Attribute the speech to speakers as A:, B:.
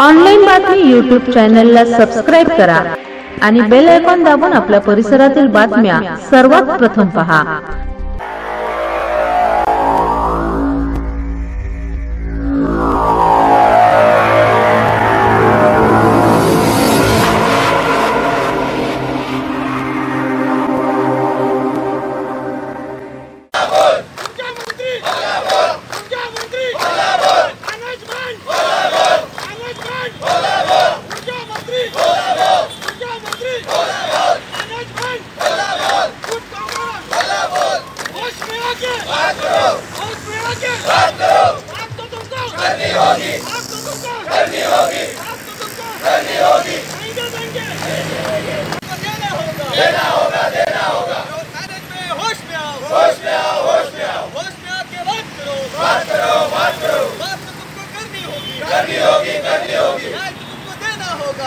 A: Online बातमी YouTube चॅनलला subscribe करा आणि बेल आयकॉन दाबून आपल्या परिसरातील बातम्या सर्वात प्रथम पहा.
B: होश में होश में तो तुमको करनी होगी तो तुमको करनी होगी तो तुमको करनी होगी देंगे देंगे देना होगा देना होगा देना होगा होश में आओ होश में आओ होश में आओ होश में आके बात करो बात करो बात करो बात तो तुमको करनी होगी करनी होगी करनी होगी तुमको देना होगा।